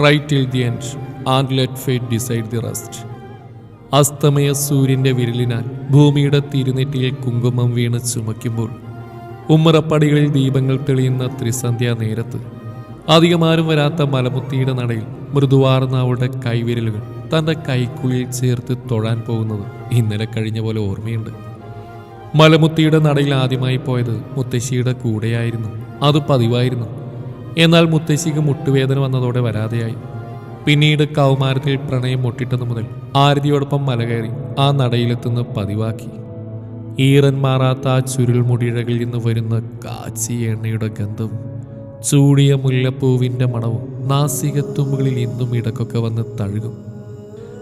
Try till the end and let fate decide the rest അസ്തമയ സൂര്യന്റെ വിരലിനാൽ ഭൂമിയുടെ തിരുനെറ്റിയിൽ കുങ്കുമം വീണ് ചുമയ്ക്കുമ്പോൾ ഉമ്മറപ്പടികളിൽ ദീപങ്ങൾ തെളിയുന്ന ത്രിസന്ധ്യാ നേരത്ത് അധികമാരും വരാത്ത മലമുത്തിയുടെ നടയിൽ മൃദുവാർന്ന അവളുടെ കൈവിരലുകൾ തന്റെ കൈക്കുള്ളിൽ ചേർത്ത് തൊഴാൻ പോകുന്നത് ഇന്നലെ കഴിഞ്ഞ പോലെ ഓർമ്മയുണ്ട്. മലമുത്തിയുടെ നടയിൽ ആദ്യമായി പോയത് മുത്തശ്ശിയുടെ കൂടെയായിരുന്നു. അത് പതിവായിരുന്നു. എന്നാൽ മുത്തശ്ശിക്ക് മുട്ടുവേദന വന്നതോടെ വരാതെയായി. പിന്നീട് കൗമാരത്തിൽ പ്രണയം മുട്ടിട്ടത് മുതൽ ആരതിയോടൊപ്പം മലകയറി ആ നടയിലെത്തുന്ന പതിവാക്കി. ഈറൻ മാറാത്ത ആ ചുരുൾമുടിഴകളിൽ നിന്ന് വരുന്ന കാച്ചി എണ്ണയുടെ ഗന്ധവും ചൂടിയ മുല്ലപ്പൂവിന്റെ മണവും നാസികത്തുമ്പുകളിൽ ഇന്നും ഇടക്കൊക്കെ വന്ന് തഴുകും.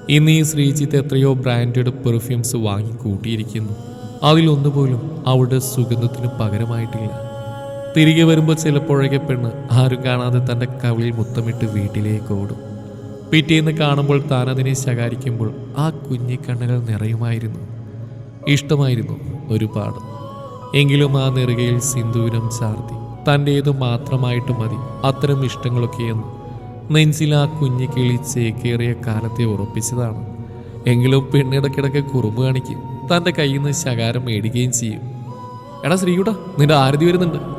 ഇന്ന് ഈ ശ്രീജിത്ത് എത്രയോ ബ്രാൻഡഡ് പെർഫ്യൂംസ് വാങ്ങിക്കൂട്ടിയിരിക്കുന്നു. അതിലൊന്നുപോലും അവളുടെ സുഗന്ധത്തിന് പകരമായിട്ടില്ല. തിരികെ വരുമ്പോൾ ചിലപ്പോഴൊക്കെ പെണ്ണ് ആരും കാണാതെ തന്റെ കവിളിൽ മുത്തമിട്ട് വീട്ടിലേക്ക് ഓടും. പിറ്റേന്ന് കാണുമ്പോൾ അതിനെ ശകാരിക്കുമ്പോൾ ആ കുഞ്ഞിക്കണ്ണുകൾ നിറയുമായിരുന്നു. ഇഷ്ടമായിരുന്നു ഒരുപാട്. എങ്കിലും ആ നെറുകയിൽ സിന്ദൂരം ചാർത്തി. തന്റേത് മാത്രമായിട്ട് മതി അത്തരം ഇഷ്ടങ്ങളൊക്കെയെന്ന് നെഞ്ചിൽ ആ കുഞ്ഞു കിളി ചേക്കേറിയ കാലത്തെ ഉറപ്പിച്ചതാണ്. എങ്കിലും പെണ്ണിടക്കിടക്ക് കുറുമ്പ് കാണിക്കും തന്റെ കയ്യിൽ നിന്ന് ശകാരം മേടിക്കുകയും ചെയ്യും. എടാ ശ്രീകുട്ട നിന്റെ ആരതി വരുന്നുണ്ട്.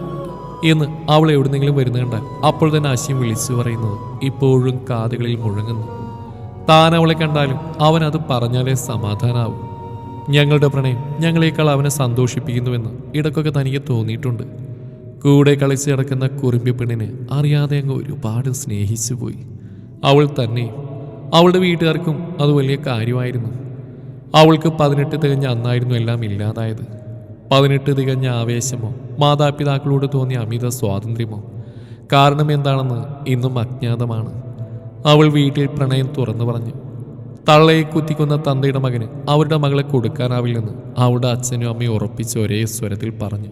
എന്ന് അവൾ എവിടുന്നെങ്കിലും വരുന്ന കണ്ടാൽ അപ്പോൾ തന്നെ ആശയം വിളിച്ചു പറയുന്നത് ഇപ്പോഴും കാതുകളിൽ മുഴങ്ങുന്നു. താൻ അവളെ കണ്ടാലും അവൻ അത് പറഞ്ഞാലേ സമാധാനാവും. ഞങ്ങളുടെ പ്രണയം ഞങ്ങളെക്കാൾ അവനെ സന്തോഷിപ്പിക്കുന്നുവെന്ന് ഇടയ്ക്കൊക്കെ തനിക്ക് തോന്നിയിട്ടുണ്ട്. കൂടെ കളിച്ച് കിടക്കുന്ന കുറുമ്പി പെണ്ണിനെ അറിയാതെ അങ്ങ് ഒരുപാട് സ്നേഹിച്ചു പോയി. അവൾ തന്നെ അവളുടെ വീട്ടുകാർക്കും അത് വലിയ കാര്യമായിരുന്നു. അവൾക്ക് പതിനെട്ട് തികഞ്ഞ അന്നായിരുന്നു എല്ലാം ഇല്ലാതായത്. പതിനെട്ട് തികഞ്ഞ ആവേശമോ? മാതാപിതാക്കളോട് തോന്നിയ അമിത സ്വാതന്ത്ര്യമോ? കാരണം എന്താണെന്ന് ഇന്നും അജ്ഞാതമാണ്. അവൾ വീട്ടിൽ പ്രണയം തുറന്നു പറഞ്ഞു. തള്ളയെ കുത്തിക്കുന്ന തന്തയുടെ മകന് അവരുടെ മകളെ കൊടുക്കാനാവില്ലെന്ന് അവളുടെ അച്ഛനും അമ്മയും ഉറപ്പിച്ച് ഒരേ സ്വരത്തിൽ പറഞ്ഞു.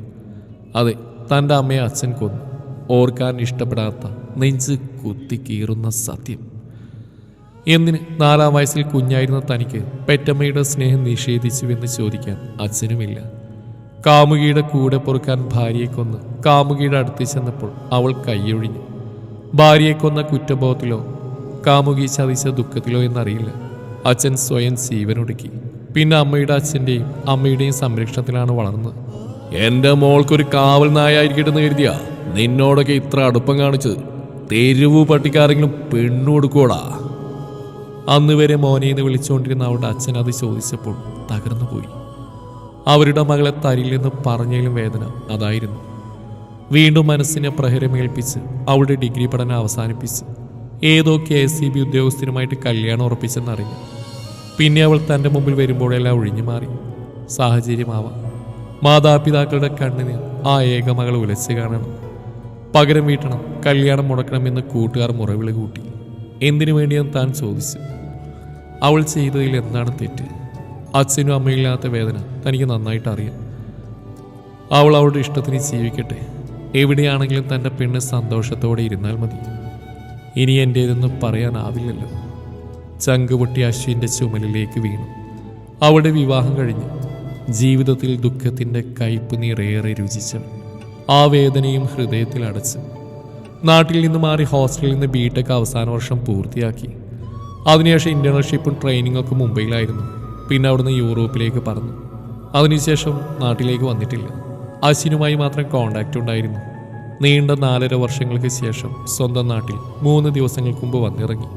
അതെ തന്റെ അമ്മയെ അച്ഛൻ കൊന്നു. ഓർക്കാൻ ഇഷ്ടപ്പെടാത്ത നെഞ്ച് കുത്തി കീറുന്ന സത്യം. എന്തിന് നാലാം വയസ്സിൽ കുഞ്ഞായിരുന്ന തനിക്ക് പെറ്റമ്മയുടെ സ്നേഹം നിഷേധിച്ചുവെന്ന് ചോദിക്കാൻ അച്ഛനുമില്ല. കാമുകിയുടെ കൂടെ പൊറുക്കാൻ ഭാര്യയെ കൊന്ന് കാമുകിയുടെ അടുത്ത് ചെന്നപ്പോൾ അവൾ കൈയൊഴിഞ്ഞു. ഭാര്യയെ കൊന്ന കുറ്റബോധത്തിലോ കാമുകി ചതിച്ച ദുഃഖത്തിലോ എന്നറിയില്ല. അച്ഛൻ സ്വയം ജീവനൊടുക്കി. പിന്നെ അമ്മയുടെ അച്ഛന്റെയും അമ്മയുടെയും സംരക്ഷണത്തിലാണ് വളർന്നത്. എന്റെ മോൾക്കൊരു കാവൽ നായായിരിക്കട്ടെന്ന് കരുതിയാ നിന്നോടൊക്കെ ഇത്ര അടുപ്പം കാണിച്ചത്. തെരുവ് പട്ടിക്കാരെങ്കിലും പെണ്ണു കൊടുക്കോടാ അന്ന് വരെ മോനെ എന്ന് വിളിച്ചുകൊണ്ടിരുന്ന അവളുടെ അച്ഛൻ അത് ചോദിച്ചപ്പോൾ തകർന്നുപോയി. അവരുടെ മകളെ തരില്ലെന്ന് പറഞ്ഞതിലും വേദന അതായിരുന്നു. വീണ്ടും മനസ്സിനെ പ്രഹരമേൽപ്പിച്ച് അവളുടെ ഡിഗ്രി പഠനം അവസാനിപ്പിച്ച് ഏതോ കെ എസ് സി ബി ഉദ്യോഗസ്ഥനുമായിട്ട് കല്യാണം ഉറപ്പിച്ചെന്നറിഞ്ഞു. പിന്നെ അവൾ തന്റെ മുമ്പിൽ വരുമ്പോഴെല്ലാം ഒഴിഞ്ഞു മാറി. സാഹചര്യമാവാം. മാതാപിതാക്കളുടെ കണ്ണിന് ആ ഏകമകൾ ഉലച്ച് കാണണം. പകരം വീട്ടണം കല്യാണം മുടക്കണമെന്ന് കൂട്ടുകാർ മുറവിളി കൂട്ടി. എന്തിനു വേണ്ടിയെന്ന് താൻ ചോദിച്ചു. അവൾ ചെയ്തതിൽ എന്താണ് തെറ്റ്? അച്ഛനും അമ്മയില്ലാത്ത വേദന തനിക്ക് നന്നായിട്ട് അറിയാം. അവൾ അവളുടെ ഇഷ്ടത്തിന് ജീവിക്കട്ടെ. എവിടെയാണെങ്കിലും തന്റെ പെണ്ണ് സന്തോഷത്തോടെ ഇരുന്നാൽ മതി. ഇനി എന്റേതെന്ന് പറയാനാവില്ലല്ലോ. ചങ്കുപൊട്ടി അശ്വിന്റെ ചുമലിലേക്ക് വീണു. അവളുടെ വിവാഹം കഴിഞ്ഞു. ജീവിതത്തിൽ ദുഃഖത്തിന്റെ കയ്പ് നീറേറെ രുചിച്ച ആ വേദനയും ഹൃദയത്തിൽ അടച്ച്. നാട്ടിൽ നിന്ന് മാറി ഹോസ്റ്റലിൽ നിന്ന് ബിടെക് അവസാന വർഷം പൂർത്തിയാക്കി. അതിനുശേഷം ഇന്റേൺഷിപ്പും ട്രെയിനിങ്ങൊക്കെ മുംബൈയിലായിരുന്നു. പിന്നെ അവിടുന്ന് യൂറോപ്പിലേക്ക് പറന്നു. അതിനുശേഷം നാട്ടിലേക്ക് വന്നിട്ടില്ല. അശ്വിനുമായി മാത്രം കോണ്ടാക്റ്റ് ഉണ്ടായിരുന്നു. നീണ്ട നാലര വർഷങ്ങൾക്ക് ശേഷം സ്വന്തം നാട്ടിൽ മൂന്ന് ദിവസങ്ങൾക്ക് മുമ്പ് വന്നിറങ്ങി.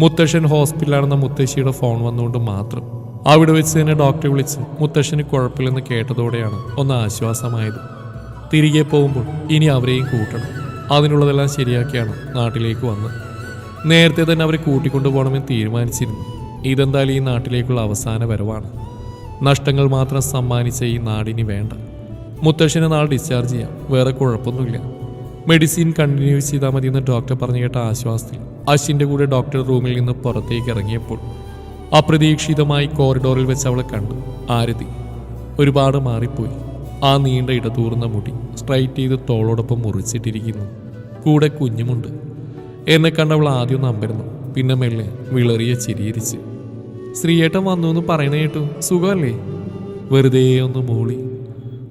മുത്തശ്ശൻ ഹോസ്പിറ്റലാണെന്ന മുത്തശ്ശിയുടെ ഫോൺ വന്നുകൊണ്ട് മാത്രം. അവിടെ വെച്ച് തന്നെ ഡോക്ടറെ വിളിച്ച് മുത്തശ്ശന് കുഴപ്പമില്ലെന്ന് കേട്ടതോടെയാണ് ഒന്ന് ആശ്വാസമായത്. തിരികെ പോകുമ്പോൾ ഇനി അവരെയും കൂട്ടണം. അതിനുള്ളതെല്ലാം ശരിയാക്കിയാണ് നാട്ടിലേക്ക് വന്നത്. നേരത്തെ തന്നെ അവരെ കൂട്ടിക്കൊണ്ടു പോകണമെന്ന് തീരുമാനിച്ചിരുന്നു. ഇതെന്തായാലും ഈ നാട്ടിലേക്കുള്ള അവസാന വരവാണ്. നഷ്ടങ്ങൾ മാത്രം സമ്മാനിച്ച ഈ നാടിന് വേണ്ട. മുത്തശ്ശനെ നാളെ ഡിസ്ചാർജ് ചെയ്യാം. വേറെ കുഴപ്പമൊന്നുമില്ല. മെഡിസിൻ കണ്ടിന്യൂ ചെയ്താൽ മതി എന്ന് ഡോക്ടർ പറഞ്ഞു കേട്ട ആശ്വാസത്തിൽ അശ്വിന്റെ കൂടെ ഡോക്ടർ റൂമിൽ നിന്ന് പുറത്തേക്ക് ഇറങ്ങിയപ്പോൾ അപ്രതീക്ഷിതമായി കോറിഡോറിൽ വെച്ച് അവളെ കണ്ടു. ആരതി. ഒരുപാട് മാറിപ്പോയി. ആ നീണ്ട ഇടതൂർന്ന മുടി സ്ട്രൈറ്റ് ചെയ്ത് തോളോടൊപ്പം മുറിച്ചിട്ടിരിക്കുന്നു. കൂടെ കുഞ്ഞുമുണ്ട്. എന്നെ കണ്ടവൾ ആദ്യം നമ്പരുന്നു പിന്നെ മെല്ലെ വിളറിയ ചിരിയിരിച്ച്. ശ്രീയേട്ടൻ വന്നു എന്ന് പറയണ കേട്ടു. സുഖമല്ലേ? വെറുതെ ഒന്ന് മൂളി.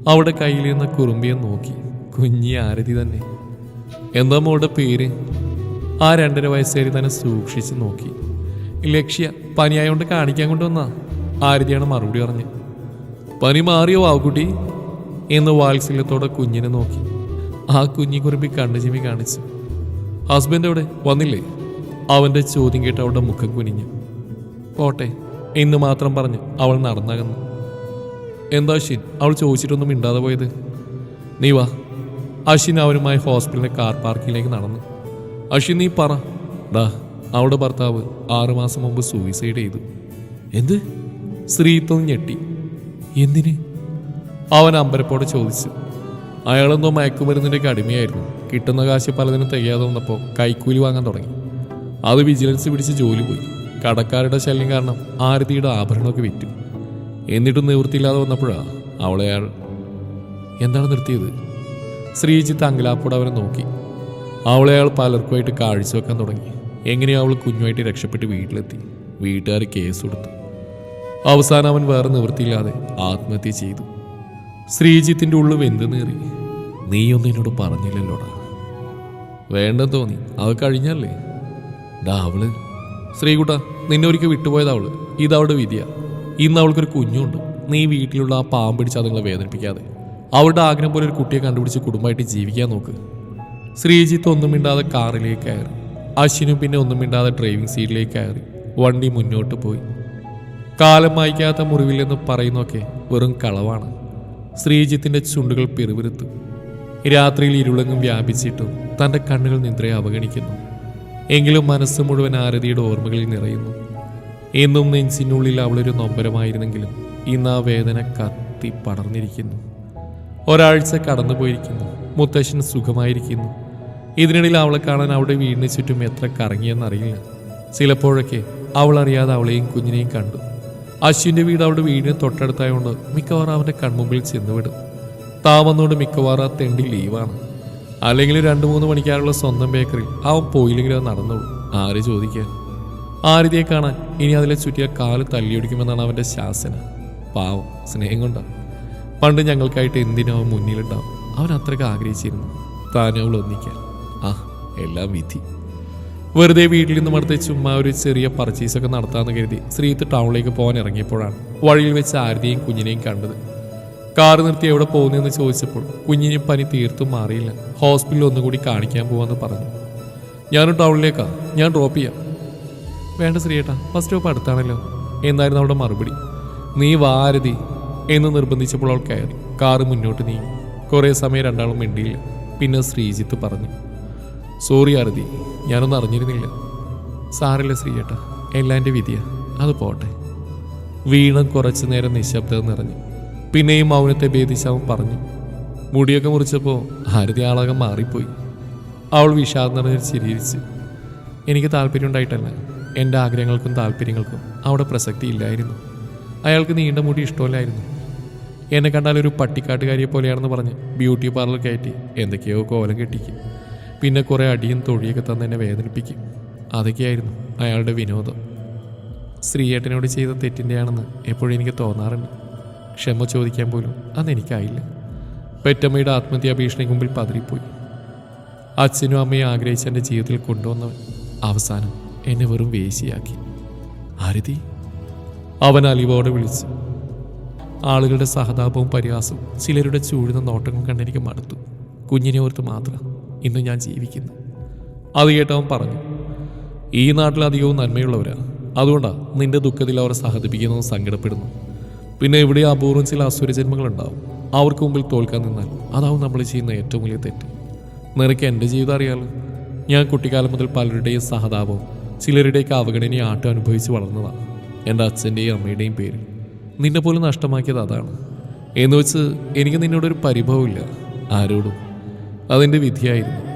അവിടെ കയ്യിൽ നിന്ന് കുറുമ്പിയെ നോക്കി. കുഞ്ഞി ആരതി തന്നെ. എന്താ മോളുടെ പേര്? ആ രണ്ടര വയസ്സുകാരി തന്നെ സൂക്ഷിച്ച് നോക്കി. ലക്ഷ്യ പനിയായോണ്ട് കാണിക്കാൻ കൊണ്ടുവന്നാ. ആരതിയാണ് മറുപടി പറഞ്ഞ്. പനി മാറിയോ ആവുകുട്ടി എന്ന് വാത്സല്യത്തോടെ കുഞ്ഞിനെ നോക്കി. ആ കുഞ്ഞി കുറുമ്പി കണ്ണു ചിമ്മി കാണിച്ചു. ഹസ്ബൻഡ് എവിടെ? വന്നില്ലേ? അവന്റെ ചോദ്യം കേട്ട് അവളുടെ മുഖം കുനിഞ്ഞു. പോട്ടെ എന്ന് മാത്രം പറഞ്ഞ് അവൾ നടന്നകന്നു. എന്താ അശ്വിൻ? അവൾ ചോദിച്ചിട്ടൊന്നും മിണ്ടാതെ പോയത്? നീ വാ. അശ്വിൻ അവരുമായി ഹോസ്പിറ്റലിലെ കാർ പാർക്കിലേക്ക് നടന്നു. അശ്വിൻ നീ പറ. ഡാ അവളുടെ ഭർത്താവ് ആറുമാസം മുമ്പ് സൂയിസൈഡ് ചെയ്തു. എന്ത്? ശ്രീത്വം ഞെട്ടി. എന്തിന്? അവൻ അമ്പരപ്പോടെ ചോദിച്ചു. അയാളെന്തോ മയക്കുമരുന്നിന്റെ അടിമയായിരുന്നു. കിട്ടുന്ന കാശ് പലതിനും തികയാതെ വന്നപ്പോൾ കൈക്കൂലി വാങ്ങാൻ തുടങ്ങി. അത് വിജിലൻസ് പിടിച്ച് ജോലി പോയി. കടക്കാരുടെ ശല്യം കാരണം ആരതിയുടെ ആഭരണമൊക്കെ വിറ്റു. എന്നിട്ടും നിവൃത്തിയില്ലാതെ വന്നപ്പോഴാണ് അവളെ അയാൾ എന്താണ് നിർത്തിയത്? ശ്രീജിത്ത് അങ്കലാപ്പോടെ അവനെ നോക്കി. അവളെ അയാൾ പലർക്കുമായിട്ട് കാഴ്ചവെക്കാൻ തുടങ്ങി. എങ്ങനെയോ അവൾ കുഞ്ഞുമായിട്ട് രക്ഷപ്പെട്ട് വീട്ടിലെത്തി. വീട്ടുകാർ കേസ് കൊടുത്തു. അവസാനം അവൻ വേറെ നിവൃത്തിയില്ലാതെ ആത്മഹത്യ ചെയ്തു. ശ്രീജിത്തിന്റെ ഉള്ളു വെന്ത് നേറി നീയൊന്നും എന്നോട് പറഞ്ഞില്ലല്ലോടാ. വേണ്ടെന്ന് തോന്നി. അത് കഴിഞ്ഞല്ലേ? ഡാ അവൾ. ശ്രീകുട്ട നിന്നെ ഒരിക്കൽ വിട്ടുപോയത് അവൾ. ഇതവളുടെ വിധിയ. ഇന്ന് അവൾക്കൊരു കുഞ്ഞുണ്ട്. നീ വീട്ടിലുള്ള ആ പാമ്പ് പിടിച്ചാൽ അതുങ്ങളെ വേദനിപ്പിക്കാതെ. അവളുടെ ആഗ്രഹം പോലെ ഒരു കുട്ടിയെ കണ്ടുപിടിച്ച് കുടുംബമായിട്ട് ജീവിക്കാൻ നോക്ക്. ശ്രീജിത്ത് ഒന്നും മിണ്ടാതെ കാറിലേക്ക് കയറി. അശ്വിനും പിന്നെ ഒന്നും മിണ്ടാതെ ഡ്രൈവിംഗ് സീറ്റിലേക്ക് കയറി. വണ്ടി മുന്നോട്ട് പോയി. കാലം മായ്ക്കാത്ത മുറിവില്ലെന്ന് പറയുന്നൊക്കെ വെറും കളവാണ്. ശ്രീജിത്തിന്റെ ചുണ്ടുകൾ പിറുപിറുത്തു. രാത്രിയിൽ ഇരുളങ്ങും വ്യാപിച്ചിട്ടും തന്റെ കണ്ണുകൾ നിദ്രയെ അവഗണിക്കുന്നു. എങ്കിലും മനസ്സ് മുഴുവൻ ആരതിയുടെ ഓർമ്മകളിൽ നിറയുന്നു. എന്നും നെഞ്ചിനുള്ളിൽ അവളൊരു നൊമ്പരമായിരുന്നെങ്കിലും ഇന്ന് ആ വേദന കത്തി പടർന്നിരിക്കുന്നു. ഒരാഴ്ച കടന്നുപോയിരിക്കുന്നു. മുത്തശ്ശൻ സുഖമായിരിക്കുന്നു. ഇതിനിടയിൽ അവളെ കാണാൻ അവിടെ വീടിന് ചുറ്റും എത്ര കറങ്ങിയെന്നറിയില്ല. ചിലപ്പോഴൊക്കെ അവൾ അറിയാതെ അവളെയും കുഞ്ഞിനെയും കണ്ടു. അശ്വിന്റെ വീട് അവളുടെ വീടിന് തൊട്ടടുത്തായതുകൊണ്ട് മിക്കവാറും അവന്റെ കൺമുമ്പിൽ ചെന്നുവിടും താമന്നോട് മിക്കവാറും ആ തെണ്ടി ലീവാണ് അല്ലെങ്കിൽ രണ്ടു മൂന്ന് മണിക്കാറുള്ള സ്വന്തം ബേക്കറി. അവൻ പോയില്ലെങ്കിൽ അത് നടന്നോളൂ. ആര് ചോദിക്കാൻ? ആരിതിയെ കാണാൻ ഇനി അതിലെ ചുറ്റിയ കാൽ തല്ലിയൊടിക്കുമെന്നാണ് അവന്റെ ശാസന. പാവം സ്നേഹം കൊണ്ടാണ് പണ്ട് ഞങ്ങൾക്കായിട്ട് എന്തിനും മുന്നിലുണ്ടാവും അവൻ അത്രയ്ക്ക് ആഗ്രഹിച്ചിരുന്നു. താനും അവൾ ഒന്നിക്കാൻ. ആ എല്ലാം വിധി. വെറുതെ വീട്ടിൽ നിന്ന് മടുത്ത് ചുമ്മാ ഒരു ചെറിയ പർച്ചേസൊക്കെ നടത്താമെന്ന് കരുതി ശ്രീത്ത് ടൗണിലേക്ക് പോകാൻ ഇറങ്ങിയപ്പോഴാണ് വഴിയിൽ വെച്ച് ആരതിയും കുഞ്ഞിനെയും കണ്ടത്. കാർ നിർത്തി എവിടെ പോകുന്നതെന്ന് ചോദിച്ചപ്പോൾ കുഞ്ഞിന് പനി തീർത്തും മാറിയില്ല. ഹോസ്പിറ്റലിൽ ഒന്നുകൂടി കാണിക്കാൻ പോവാന്ന് പറഞ്ഞു. ഞാനും ടൗണിലേക്കാ. ഞാൻ ഡ്രോപ്പ് ചെയ്യാം. വേണ്ട ശ്രീയേട്ടാ ബസ് സ്റ്റോപ്പ് അടുത്താണല്ലോ. എന്നായിരുന്നു അവളുടെ മറുപടി? നീ വാരതി എന്ന് നിർബന്ധിച്ചപ്പോൾ അവൾ കയറി. കാറ് മുന്നോട്ട് നീങ്ങി. കുറേ സമയം രണ്ടാളും മിണ്ടിയില്ല. പിന്നെ ശ്രീജിത്ത് പറഞ്ഞു. സോറി ആരതി ഞാനൊന്നും അറിഞ്ഞിരുന്നില്ല. സാറില്ല ശ്രീയേട്ടാ എല്ലാം എന്റെ വിധിയാ. അത് പോട്ടെ. വീണ കുറച്ചു നേരം നിശബ്ദത നിറഞ്ഞു. പിന്നെയും മൗനത്തെ ഭേദിച്ച് അവൻ പറഞ്ഞു. മുടിയൊക്കെ മുറിച്ചപ്പോൾ ആരതി ആളാകെ മാറിപ്പോയി. അവൾ വിഷാദം നിറഞ്ഞൊരു ചിരിച്ച് എനിക്ക് താല്പര്യം ഉണ്ടായിട്ടല്ല. എന്റെ ആഗ്രഹങ്ങൾക്കും താല്പര്യങ്ങൾക്കും അവിടെ പ്രസക്തി ഇല്ലായിരുന്നു. അയാൾക്ക് നീണ്ട മുടി ഇഷ്ടമല്ലായിരുന്നു. എന്നെ കണ്ടാൽ ഒരു പട്ടിക്കാട്ടുകാരിയെ പോലെയാണെന്ന് പറഞ്ഞ് ബ്യൂട്ടി പാർലർ കയറ്റി എന്തൊക്കെയോ കോലം കെട്ടിക്കും. പിന്നെ കുറേ അടിയും തൊഴിയൊക്കെ തന്ന് എന്നെ വേദനിപ്പിക്കും. അതൊക്കെയായിരുന്നു അയാളുടെ വിനോദം. ശ്രീയേട്ടനോട് ചെയ്ത തെറ്റിന്റെയാണെന്ന് എപ്പോഴും എനിക്ക് തോന്നാറുണ്ട്. ക്ഷമ ചോദിക്കാൻ പോലും അന്ന് എനിക്കായില്ല പെറ്റമ്മയുടെ ആത്മഹത്യാ ഭീഷണിക്ക് മുമ്പിൽ പതറിപ്പോയി. അച്ഛനും അമ്മയും ആഗ്രഹിച്ച എന്റെ ജീവിതത്തിൽ കൊണ്ടുവന്നവൻ അവസാനം എന്നെ വെറും വേശിയാക്കി. ആരതി? അവൻ അലിവോടെ വിളിച്ചു. ആളുകളുടെ സഹതാപവും പരിഹാസവും ചിലരുടെ ചൂഴുന്ന നോട്ടങ്ങൾ കണ്ടെനിക്ക് മടുത്തു. കുഞ്ഞിനെ ഓർത്ത് മാത്രം ഇന്ന് ഞാൻ ജീവിക്കുന്നു. അത് കേട്ടവൻ പറഞ്ഞു ഈ നാട്ടിൽ അധികവും നന്മയുള്ളവരാ. അതുകൊണ്ടാണ് നിന്റെ ദുഃഖത്തിൽ അവർ സഹതിപ്പിക്കുന്നതും സങ്കടപ്പെടുന്നു. പിന്നെ ഇവിടെ അപൂർവം ചില അസുരജന്മങ്ങളുണ്ടാവും. അവർക്ക് മുമ്പിൽ തോൽക്കാൻ നിന്നാൽ അതാവും നമ്മൾ ചെയ്യുന്ന ഏറ്റവും വലിയ തെറ്റ്. നിനക്ക് എന്റെ ജീവിതം അറിയാലോ? ഞാൻ കുട്ടിക്കാലം മുതൽ പലരുടെയും സഹതാപവും ചിലരുടെയൊക്കെ അവഗണനയും ആട്ടം അനുഭവിച്ച് വളർന്നതാണ് എന്റെ അച്ഛന്റെയും അമ്മയുടെയും പേര്. നിന്നെ പോലും നഷ്ടമാക്കിയത് അതാണ്. എന്ന് വെച്ച് എനിക്ക് നിന്നോടൊരു പരിഭവമില്ല. ആരോടും. അതെന്റെ വിധിയായിരുന്നു.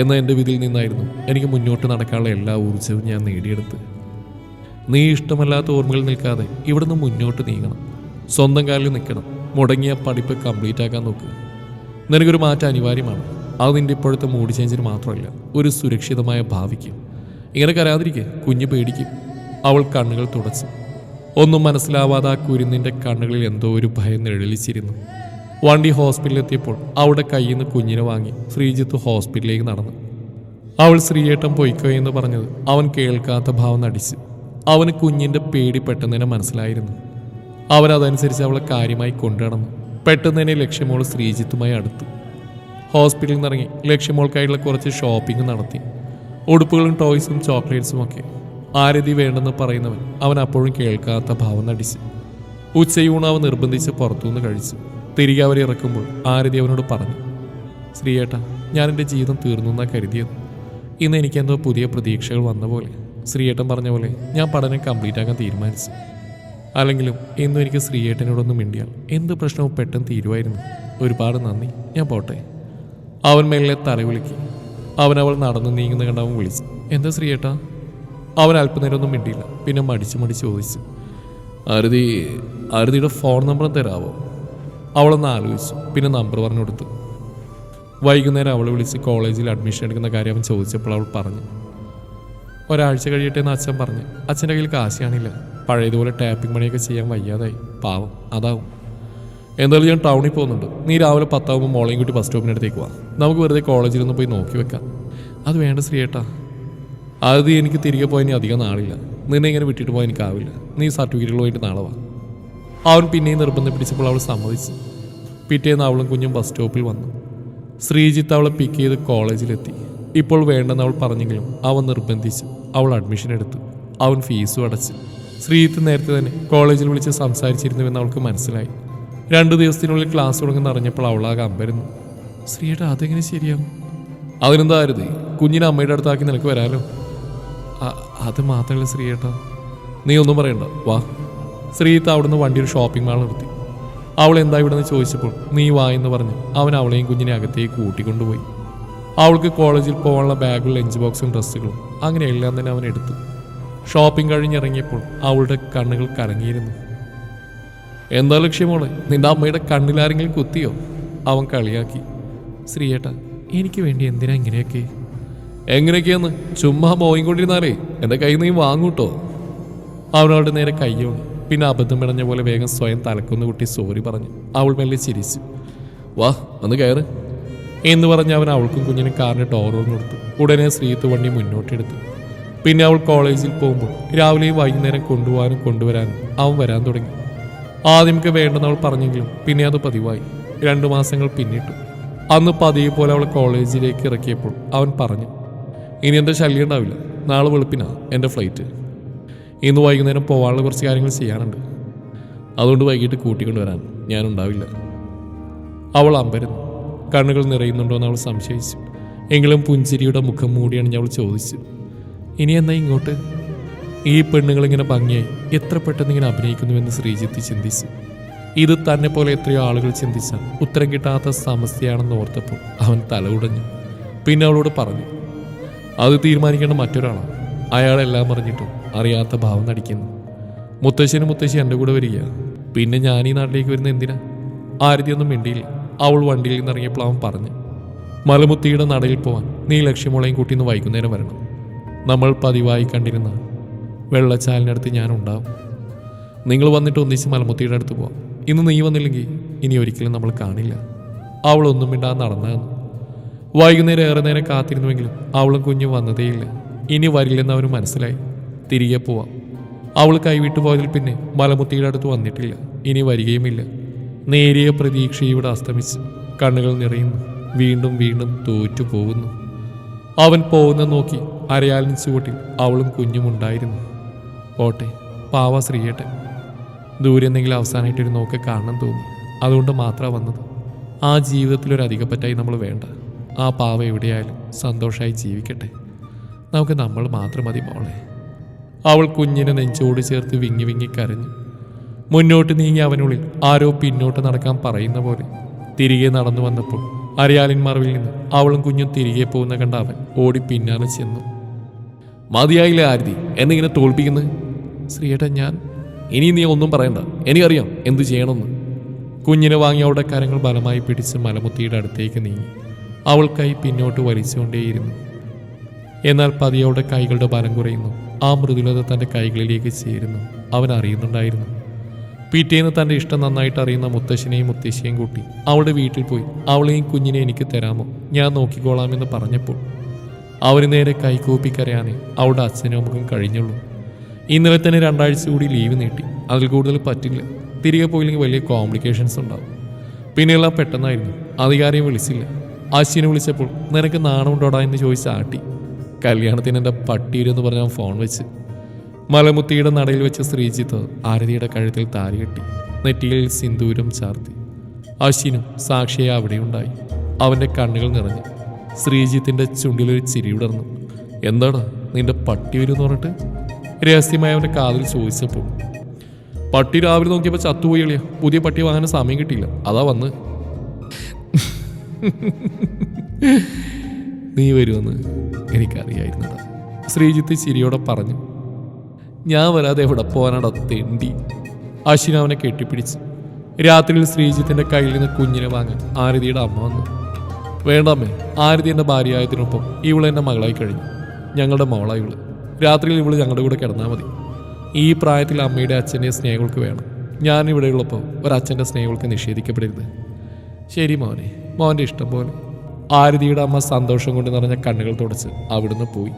എന്ന എന്റെ വിധിയിൽ നിന്നായിരുന്നു എനിക്ക് മുന്നോട്ട് നടക്കാനുള്ള എല്ലാ ഊർജവും ഞാൻ നേടിയെടുത്ത് നീ ഇഷ്ടമല്ലാത്ത ഓർമ്മകൾ നിൽക്കാതെ ഇവിടുന്ന് മുന്നോട്ട് നീങ്ങണം. സ്വന്തം കാലിൽ നിൽക്കണം. മുടങ്ങിയ പഠിപ്പ് കംപ്ലീറ്റ് ആക്കാൻ നോക്കുക നിനക്കൊരു മാറ്റം അനിവാര്യമാണ്. അത് നിന്റെ ഇപ്പോഴത്തെ മൂഡ് ചേഞ്ചിന് മാത്രമല്ല ഒരു സുരക്ഷിതമായ ഭാവിക്ക്. ഇങ്ങനെ കരാതിരിക്കെ കുഞ്ഞ് പേടിക്കും. അവൾ കണ്ണുകൾ തുടച്ചു. ഒന്നും മനസ്സിലാവാതെ ആ കുരുന്നിന്റെ കണ്ണുകളിൽ എന്തോ ഒരു ഭയം നിഴലിച്ചിരുന്നു. വണ്ടി ഹോസ്പിറ്റലിൽ എത്തിയപ്പോൾ അവിടെ കയ്യിൽ നിന്ന് കുഞ്ഞിനെ വാങ്ങി ശ്രീജിത്ത് ഹോസ്പിറ്റലിലേക്ക് നടന്നു. അവൾ ശ്രീയേട്ടൻ പൊയ്ക്കോ എന്ന് പറഞ്ഞത് അവൻ കേൾക്കാത്ത ഭാവം നടിച്ചു. അവന് കുഞ്ഞിന്റെ പേടി പെട്ടെന്ന് തന്നെ മനസ്സിലായിരുന്നു. അവൻ അതനുസരിച്ച് അവളെ കാര്യമായി കൊണ്ടുനടന്നു. പെട്ടെന്ന് തന്നെ ലക്ഷ്യമോൾ ശ്രീജിത്തുമായി അടുത്തു. ഹോസ്പിറ്റലിൽ നിന്ന് ഇറങ്ങി ലക്ഷ്യമോൾക്കായിട്ടുള്ള കുറച്ച് ഷോപ്പിംഗ് നടത്തി. ഉടുപ്പുകളും ടോയ്സും ചോക്ലേറ്റ്സും ഒക്കെ. ആരതി വേണ്ടെന്ന് പറയുന്നവൻ അവൻ അപ്പോഴും കേൾക്കാത്ത ഭാവം നടിച്ചു. ഉച്ചയൂണ് അവൻ നിർബന്ധിച്ച് പുറത്തുനിന്ന് കഴിച്ചു. തിരികെ അവരെ ഇറക്കുമ്പോൾ ആരതി അവനോട് പറഞ്ഞു ശ്രീയേട്ട ഞാൻ എന്റെ ജീവിതം തീർന്നു എന്നാണ് കരുതിയത്. ഇന്ന് എനിക്കെന്തോ പുതിയ പ്രതീക്ഷകൾ വന്ന പോലെ. ശ്രീയേട്ടൻ പറഞ്ഞ പോലെ ഞാൻ പഠനം കംപ്ലീറ്റ് ആക്കാൻ തീരുമാനിച്ചു. അല്ലെങ്കിലും ഇന്നും എനിക്ക് ശ്രീയേട്ടനോടൊന്നും മിണ്ടിയാൽ എന്ത് പ്രശ്നവും പെട്ടെന്ന് തീരുമായിരുന്നു. ഒരുപാട് നന്ദി. ഞാൻ പോട്ടെ. അവൻ മെല്ലെ തലവിളിക്കി അവൻ അവൾ നടന്നു നീങ്ങുന്ന കണ്ട് അവൻ വിളിച്ചു. എന്താ ശ്രീയേട്ടാ? അവൻ അല്പനേരം ഒന്നും മിണ്ടിയില്ല. പിന്നെ മടിച്ചു മടിച്ച് ചോദിച്ചു. അരുതി അരുതിയുടെ ഫോൺ നമ്പർ തരാവോ? അവളൊന്ന് ആലോചിച്ചു. പിന്നെ നമ്പർ പറഞ്ഞു കൊടുത്തു. വൈകുന്നേരം അവളെ വിളിച്ച് കോളേജിൽ അഡ്മിഷൻ എടുക്കുന്ന കാര്യം അവൻ ചോദിച്ചപ്പോൾ അവൾ പറഞ്ഞു. ഒരാഴ്ച കഴിയട്ടെ എന്ന് അച്ഛൻ പറഞ്ഞു. അച്ഛന്റെ കയ്യിൽ കാശാണില്ല പഴയതുപോലെ ടാപ്പിംഗ് മണിയൊക്കെ ചെയ്യാൻ വയ്യാതായി. പാവം. അതാവും. എന്തായാലും ഞാൻ ടൗണിൽ പോകുന്നുണ്ട്. നീ രാവിലെ പത്താവുമ്പോൾ മോളെയും കൂട്ടി ബസ് സ്റ്റോപ്പിനടുത്തേക്ക് വാ. നമുക്ക് വെറുതെ കോളേജിൽ ഒന്ന് പോയി നോക്കി വെക്കാം. അത് വേണ്ട ശ്രീയേട്ടാ. അത് എനിക്ക് തിരികെ പോയാൽ ഇനി അധികം നാളില്ല. നിന്നെ ഇങ്ങനെ വിട്ടിട്ട് പോകാൻ എനിക്കാവില്ല. നീ സർട്ടിഫിക്കറ്റുകളുമായിട്ട് നാളെ വാ. അവൻ പിന്നെയും നിർബന്ധം പിടിച്ചപ്പോൾ അവൾ സമ്മതിച്ചു. പിറ്റേന്ന് അവളും കുഞ്ഞും ബസ് സ്റ്റോപ്പിൽ വന്നു. ശ്രീജിത്ത് അവളെ പിക്ക് ചെയ്ത് കോളേജിലെത്തി. ഇപ്പോൾ വേണ്ടെന്ന് അവൾ പറഞ്ഞെങ്കിലും അവൻ നിർബന്ധിച്ചു അവൾ അഡ്മിഷൻ എടുത്തു. അവൻ ഫീസും അടച്ചു. ശ്രീജിത്ത് നേരത്തെ തന്നെ കോളേജിൽ വിളിച്ച് സംസാരിച്ചിരുന്നുവെന്ന് അവൾക്ക് മനസ്സിലായി. രണ്ടു ദിവസത്തിനുള്ളിൽ ക്ലാസ് തുടങ്ങുന്ന അറിഞ്ഞപ്പോൾ അവളാകെ അമ്പരുന്നു. ശ്രീയുടെ അതെങ്ങനെ ശരിയാവും? അതിനെന്താ ആരുത്? കുഞ്ഞിനെ അമ്മയുടെ അടുത്താക്കി നിനക്ക് വരാലോ? അത് മാത്രമല്ല ശ്രീയേട്ടാ. നീ ഒന്നും പറയണ്ട. വാ. ശ്രീത്ത് അവിടുന്ന് വണ്ടി ഒരു ഷോപ്പിംഗ് മാൾ നിർത്തി. അവൾ എന്താ ഇവിടെ നിന്ന് ചോദിച്ചപ്പോൾ നീ വാ എന്ന് പറഞ്ഞ് അവൻ അവളെയും കുഞ്ഞിനെ അകത്തേക്ക് കൂട്ടിക്കൊണ്ടുപോയി. അവൾക്ക് കോളേജിൽ പോകാനുള്ള ബാഗും ലഞ്ച് ബോക്സും ഡ്രസ്സുകളും അങ്ങനെ എല്ലാം തന്നെ അവൻ എടുത്തു. ഷോപ്പിംഗ് കഴിഞ്ഞിറങ്ങിയപ്പോൾ അവളുടെ കണ്ണുകൾ കരങ്ങിയിരുന്നു എന്താ ലക്ഷ്യമോളെ നിന്റെ അമ്മയുടെ കണ്ണിലാരെങ്കിലും കുത്തിയോ? അവൻ കളിയാക്കി. ശ്രീയേട്ട എനിക്ക് വേണ്ടി എന്തിനാ ഇങ്ങനെയൊക്കെ? എങ്ങനെയൊക്കെയെന്ന്? ചുമ്മാ പോയിക്കൊണ്ടിരുന്നാലേ എന്റെ കയ്യിൽ നിന്ന് വാങ്ങൂട്ടോ? അവനവളുടെ നേരെ കയ്യോളി പിന്നെ അബദ്ധം പിടഞ്ഞ പോലെ വേഗം സ്വയം തലക്കുന്ന കുട്ടി സോറി പറഞ്ഞു അവൾ മെല്ലെ ചിരിച്ചു. വാ ഒന്ന് കയറ്. എന്ന് പറഞ്ഞ് അവൻ അവൾക്കും കുഞ്ഞിനും കാറിന് ഡോർ കൊടുത്തു. ഉടനെ ശ്രീത്ത് വണ്ടി മുന്നോട്ടെടുത്തു. പിന്നെ അവൾ കോളേജിൽ പോകുമ്പോൾ രാവിലെയും വൈകുന്നേരം കൊണ്ടുപോകാനും കൊണ്ടുവരാനും അവൻ വരാൻ തുടങ്ങി. ആദ്യമൊക്കെ വേണ്ടെന്ന് അവൾ പറഞ്ഞെങ്കിലും പിന്നെ അത് പതിവായി. രണ്ടു മാസങ്ങൾ പിന്നിട്ടു. അന്ന് പതിവ് പോലെ അവൾ കോളേജിലേക്ക് ഇറക്കിയപ്പോൾ അവൻ പറഞ്ഞു ഇനി എന്റെ ശല്യം ഉണ്ടാവില്ല. നാളെ വെളുപ്പിനാ എന്റെ ഫ്ലൈറ്റ്. ഇന്ന് വൈകുന്നേരം പോകാനുള്ള കുറച്ച് കാര്യങ്ങൾ ചെയ്യാനുണ്ട്. അതുകൊണ്ട് വൈകിട്ട് കൂട്ടിക്കൊണ്ടുവരാൻ ഞാനുണ്ടാവില്ല അവൾ അമ്പരുന്നു. കണ്ണുകൾ നിറയുന്നുണ്ടോ എന്ന് അവൾ സംശയിച്ചു. എങ്കിലും പുഞ്ചിരിയുടെ മുഖം മൂടിയാണ് അവൾ ചോദിച്ചു ഇനി എന്നാ ഇങ്ങോട്ട്? ഈ പെണ്ണുങ്ങളിങ്ങനെ ഭംഗിയായി എത്ര പെട്ടെന്ന് ഇങ്ങനെ അഭിനയിക്കുന്നുവെന്ന് ശ്രീജിത്ത് ചിന്തിച്ചു. ഇത് തന്നെ പോലെ എത്രയോ ആളുകൾ ചിന്തിച്ച ഉത്തരം കിട്ടാത്ത സമസ്യയാണെന്ന് ഓർത്തപ്പോൾ അവൻ തല ഉടഞ്ഞു. പിന്നെ അവളോട് പറഞ്ഞു അത് തീരുമാനിക്കേണ്ട മറ്റൊരാളാണ് അയാളെല്ലാം പറഞ്ഞിട്ടും അറിയാത്ത ഭാവം നടിക്കുന്നു. മുത്തശ്ശനും മുത്തശ്ശി എന്റെ കൂടെ വരിക പിന്നെ ഞാൻ ഈ നാട്ടിലേക്ക് വരുന്ന എന്തിനാ? ആരതിയൊന്നും മിണ്ടിയില്ല. അവൾ വണ്ടിയിൽ നിന്ന് ഇറങ്ങിയപ്പോൾ അവൻ പറഞ്ഞു മലമുത്തിയുടെ നടയിൽ പോവാൻ നീ ലക്ഷ്യമുളയും കൂട്ടി ഇന്ന് വൈകുന്നേരം വരണം. നമ്മൾ പതിവായി കണ്ടിരുന്ന വെള്ളച്ചാലിനടുത്ത് ഞാനുണ്ടാവും. നിങ്ങൾ വന്നിട്ട് ഒന്നിച്ച് മലമുത്തിയുടെ അടുത്ത് പോവാം. ഇന്ന് നീ വന്നില്ലെങ്കിൽ ഇനി ഒരിക്കലും നമ്മൾ കാണില്ല. അവളൊന്നും മിണ്ടാതെ നടന്നു. വൈകുന്നേരം ഏറെ നേരം കാത്തിരുന്നുവെങ്കിലും അവളും കുഞ്ഞും വന്നതേയില്ല. ഇനി വരില്ലെന്ന് അവന് മനസ്സിലായി. തിരികെ പോവാം. അവൾ കൈവിട്ടു പോയതിൽ പിന്നെ മലമുത്തിയുടെ അടുത്ത് വന്നിട്ടില്ല. ഇനി വരികയുമില്ല. നേരിയ പ്രതീക്ഷ ഇവിടെ അസ്തമിച്ച് കണ്ണുകൾ നിറയുന്നു. വീണ്ടും വീണ്ടും തോറ്റു പോകുന്നു. അവൻ പോകുന്ന നോക്കി അരയാലിൻ ചുവട്ടിൽ അവളും കുഞ്ഞുമുണ്ടായിരുന്നു പോട്ടെ പാവ ശ്രീയേട്ടൻ ദൂരെ എന്തെങ്കിലും അവസാനമായിട്ടൊരു നോക്ക് കാണണം തോന്നി. അതുകൊണ്ട് മാത്രമാണ് വന്നത്. ആ ജീവിതത്തിൽ ഒരു അധികപ്പറ്റായി നമ്മൾ വേണ്ട. ആ പാവ എവിടെയായാലും സന്തോഷമായി ജീവിക്കട്ടെ. നമുക്ക് നമ്മൾ മാത്രം മതി മോളെ. അവൾ കുഞ്ഞിനെ നെഞ്ചോട് ചേർത്ത് വിങ്ങി വിങ്ങി കരഞ്ഞു. മുന്നോട്ട് നീങ്ങി അവനുള്ളിൽ ആരോ പിന്നോട്ട് നടക്കാൻ പറയുന്ന പോലെ തിരികെ നടന്നു വന്നപ്പോൾ അരയാലിൻ മറവിൽ നിന്ന് അവളും കുഞ്ഞും തിരികെ പോകുന്ന കണ്ട അവൻ ഓടി പിന്നാലെ ചെന്നു. മതിയായില്ലേ ആരതി. എന്നിങ്ങനെ തോൽപ്പിക്കുന്നത്? ശ്രീയേട്ടാ ഞാൻ ഇനി നീ ഒന്നും പറയണ്ട. എനിക്കറിയാം എന്തു ചെയ്യണമെന്ന്. കുഞ്ഞിനെ വാങ്ങി അവിടെ കരങ്ങൾ ബലമായി പിടിച്ച് മലമുത്തിയുടെ അടുത്തേക്ക് നീങ്ങി. അവൾ കൈ പിന്നോട്ട് വലിച്ചുകൊണ്ടേയിരുന്നു. എന്നാൽ പതിയവളുടെ കൈകളുടെ ബലം കുറയുന്നു. ആ മൃദുലത തന്റെ കൈകളിലേക്ക് ചേരുന്നു. അവൻ അറിയുന്നുണ്ടായിരുന്നു. പിറ്റേന്ന് തന്റെ ഇഷ്ടം നന്നായിട്ട് അറിയുന്ന മുത്തശ്ശനെയും മുത്തശ്ശിയെയും കൂട്ടി അവളുടെ വീട്ടിൽ പോയി. അവളെയും കുഞ്ഞിനെ എനിക്ക് തരാമോ? ഞാൻ നോക്കിക്കോളാമെന്ന് പറഞ്ഞപ്പോൾ അവന് നേരെ കൈകൂപ്പി കരയാനേ അവളുടെ അച്ഛനും അമ്മക്കും കഴിഞ്ഞുള്ളൂ. ഇന്നലെ തന്നെ രണ്ടാഴ്ച കൂടി ലീവ് നീട്ടി. അതിൽ കൂടുതൽ പറ്റില്ല. തിരികെ പോയില്ലെങ്കിൽ വലിയ കോംപ്ലിക്കേഷൻസ് ഉണ്ടാവും. പിന്നെയെല്ലാം പെട്ടെന്നായിരുന്നു. അധികാരിയും വിളിച്ചില്ല. അശ്വിനെ വിളിച്ചപ്പോൾ നിനക്ക് നാണമുണ്ടോടാ? എന്ന് ചോദിച്ച ആട്ടി. കല്യാണത്തിന് എന്റെ പട്ടിയിരുന്ന് പറഞ്ഞ ഫോൺ വെച്ച്. മലമുത്തിയുടെ നടയിൽ വെച്ച് ശ്രീജിത്ത് ആരതിയുടെ കഴുത്തിൽ താരി കെട്ടി. നെറ്റിയിൽ സിന്ദൂരം ചാർത്തി. അശ്വിനും സാക്ഷിയെ അവിടെയുണ്ടായി. അവന്റെ കണ്ണുകൾ നിറഞ്ഞു. ശ്രീജിത്തിന്റെ ചുണ്ടിലൊരു ചിരി വിടർന്നു എന്താണ് നിന്റെ പട്ടി വരുമെന്ന് പറഞ്ഞിട്ട്? രഹസ്യമായി അവന്റെ കാതിൽ ചോദിച്ചപ്പോൾ. പട്ടി രാവിലെ നോക്കിയപ്പോൾ ചത്തുപോയി എളിയ പുതിയ പട്ടി വാങ്ങാൻ സമയം കിട്ടിയില്ല. അതാ വന്ന്. നീ വരുമെന്ന് എനിക്കറിയായിരുന്നടാ. ശ്രീജിത്ത് ചിരിയോടെ പറഞ്ഞു. ഞാൻ വരാതെ എവിടെ പോകാനാടാ തെണ്ടി? അശ്വിൻ അവനെ കെട്ടിപ്പിടിച്ചു. രാത്രിയിൽ ശ്രീജിത്തിന്റെ കയ്യിൽ നിന്ന് കുഞ്ഞിനെ വാങ്ങാൻ ആരതിയുടെ അമ്മ വന്നു. വേണ്ടമ്മേ ആരതി എന്റെ ഭാര്യയായതിനൊപ്പം ഇവൾ എന്റെ മകളായി കഴിഞ്ഞു. ഞങ്ങളുടെ മകളായി ഇവൾ. രാത്രിയിൽ ഇവൾ ഞങ്ങളുടെ കൂടെ കിടന്നാൽ മതി. ഈ പ്രായത്തിൽ അമ്മയുടെ അച്ഛന്റെ സ്നേഹങ്ങൾക്ക് വേണം. ഞാൻ ഇവിടെ ഉള്ളപ്പോൾ ഒരച്ഛന്റെ സ്നേഹങ്ങൾക്ക് നിഷേധിക്കപ്പെടരുത്. ശരി മോനെ മോന്റെ ഇഷ്ടം പോലെ. ആരതിയുടെ അമ്മ സന്തോഷം കൊണ്ട് നിറഞ്ഞ കണ്ണുകൾ തുടച്ച് അവിടുന്ന് പോയി.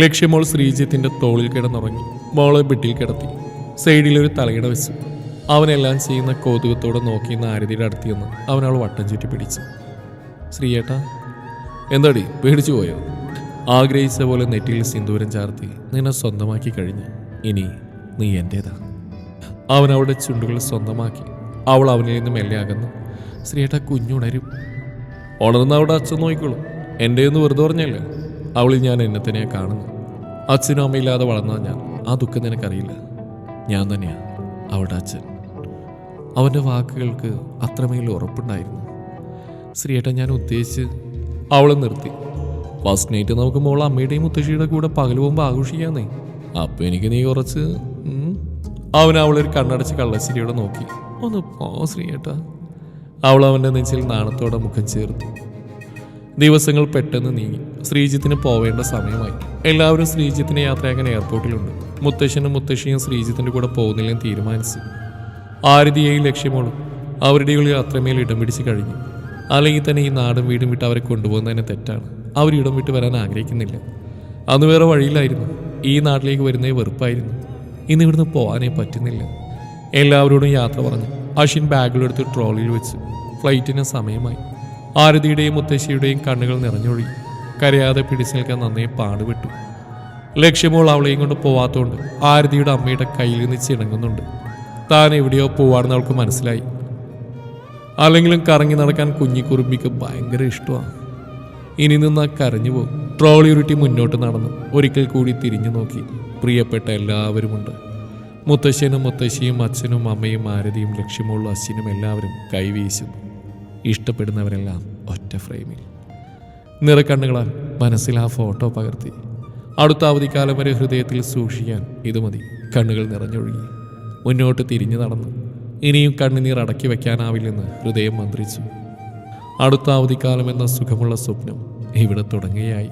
ലക്ഷ്യമോൾ ശ്രീജിത്തിന്റെ തോളിൽ കിടന്നുറങ്ങി. മോളെ ബെഡിൽ കിടത്തി. സൈഡിലൊരു തലയിട വെച്ചു. അവനെല്ലാം ചെയ്യുന്ന കൗതുകത്തോടെ നോക്കിയിരുന്ന ആരതിയുടെ അടുത്ത് നിന്ന് അവനവൾ വട്ടം ചുറ്റി പിടിച്ചു. ശ്രീയേട്ടാ എന്താടി പേടിച്ചു പോയോ? ആഗ്രഹിച്ച പോലെ നെറ്റിയിൽ സിന്ദൂരം ചാർത്തി നിന്നെ സ്വന്തമാക്കി കഴിഞ്ഞു ഇനി നീ എന്റേതാ അവൻ അവളുടെ ചുണ്ടുകൾ സ്വന്തമാക്കി. അവൾ അവനിൽ നിന്ന് മെല്ലെ അകന്നു ശ്രീയേട്ട കുഞ്ഞുണരും. ഉണർന്ന അവിടെ അച്ഛൻ നോക്കിക്കോളും. എന്റെ ഒന്ന് വെറുതെ പറഞ്ഞല്ലേ? അവളിൽ ഞാൻ എന്നെ തന്നെയാ കാണുന്നു. അച്ഛനും അമ്മയില്ലാതെ വളർന്ന ഞാൻ. ആ ദുഃഖം നിനക്കറിയില്ല. ഞാൻ തന്നെയാണ് അവളുടെ അച്ഛൻ. അവന്റെ വാക്കുകൾക്ക് അത്രമേൽ ഉറപ്പുണ്ടായിരുന്നു. ശ്രീയേട്ടൻ ഞാൻ ഉദ്ദേശിച്ച് അവളെ നിർത്തി. ഫസ്റ്റ് നൈറ്റ് നമുക്ക് മോൾ അമ്മയുടെയും മുത്തശ്ശിയുടെ കൂടെ പകൽ പോകുമ്പോൾ ആഘോഷിക്കാന്നേ. അപ്പൊ എനിക്ക് നീ കുറച്ച്. അവൻ അവളൊരു കണ്ണടച്ച് കള്ളശ്ശേരിയോടെ നോക്കി. ഒന്ന് പോ ശ്രീയേട്ടാ. അവൾ അവന്റെ നെഞ്ചിൽ നാണത്തോടെ മുഖം ചേർത്തു. ദിവസങ്ങൾ പെട്ടെന്ന് നീങ്ങി. ശ്രീജിത്തിന് പോവേണ്ട സമയമായി. എല്ലാവരും ശ്രീജിത്തിനെ യാത്രയാക്കാൻ എയർപോർട്ടിലുണ്ട് മുത്തശ്ശനും മുത്തശ്ശിയും ശ്രീജിത്തിന്റെ കൂടെ പോകുന്നില്ലെന്ന് തീരുമാനിച്ചു. ആരതിയെയും ലക്ഷ്യമോളും അവരുടെ ഉള്ളിൽ അത്രമേൽ ഇടം പിടിച്ച് കഴിഞ്ഞു. അല്ലെങ്കിൽ തന്നെ ഈ നാടും വീടും വിട്ട് അവരെ കൊണ്ടുപോകുന്നതിന് തെറ്റാണ്. അവർ ഇടം വിട്ട് വരാൻ ആഗ്രഹിക്കുന്നില്ല. അന്ന് വേറെ വഴിയിലായിരുന്നു ഈ നാട്ടിലേക്ക് വരുന്നേ വെറുപ്പായിരുന്നു. ഇന്ന് ഇവിടുന്ന് പോകാനേ പറ്റുന്നില്ല. എല്ലാവരോടും യാത്ര പറഞ്ഞു. അശ്വിൻ ബാഗിലെടുത്ത് ട്രോളിയിൽ വെച്ച്. ഫ്ലൈറ്റിന് സമയമായി. ആരതിയുടെയും മുത്തശ്ശിയുടെയും കണ്ണുകൾ നിറഞ്ഞൊഴുകി. കരയാതെ പിടിച്ചു നിൽക്കാൻ നന്നേ പാടുപെട്ടു. ലക്ഷ്യമോൾ അവളെയും കൊണ്ട് പോവാത്തോണ്ട് ആരതിയുടെ അമ്മയുടെ കയ്യിൽ നിന്ന് ചിണങ്ങുന്നുണ്ട്. താൻ എവിടെയോ പോവാണെന്ന് അവൾക്ക് മനസ്സിലായി. അല്ലെങ്കിലും കറങ്ങി നടക്കാൻ കുഞ്ഞിക്കുറുമ്പിക്ക് ഭയങ്കര ഇഷ്ടമാണ്. ഇനി നിന്നാ കരഞ്ഞു പോകും. ട്രോളി ഉരുട്ടി മുന്നോട്ട് നടന്നു. ഒരിക്കൽ കൂടി തിരിഞ്ഞു നോക്കി. പ്രിയപ്പെട്ട എല്ലാവരുമുണ്ട്. മുത്തശ്ശനും മുത്തശ്ശിയും അച്ഛനും അമ്മയും ആരതിയും ലക്ഷ്യമുള്ള അശ്വിനും എല്ലാവരും കൈവീശും. ഇഷ്ടപ്പെടുന്നവരെല്ലാം ഒറ്റ ഫ്രെയിമിൽ. നിറക്കണ്ണുകളാൽ മനസ്സിൽ ആ ഫോട്ടോ പകർത്തി. അടുത്ത അവധിക്കാലം വരെ ഹൃദയത്തിൽ സൂക്ഷിക്കാൻ ഇത് മതി കണ്ണുകൾ നിറഞ്ഞൊഴുകി. മുന്നോട്ട് തിരിഞ്ഞു നടന്നു. ഇനിയും കണ്ണുനീർ അടക്കി വയ്ക്കാനാവില്ലെന്ന് ഹൃദയം മന്ത്രിച്ചു. അടുത്ത അവധിക്കാലം എന്ന സുഖമുള്ള സ്വപ്നം ഇവിടെ തുടങ്ങുകയായി.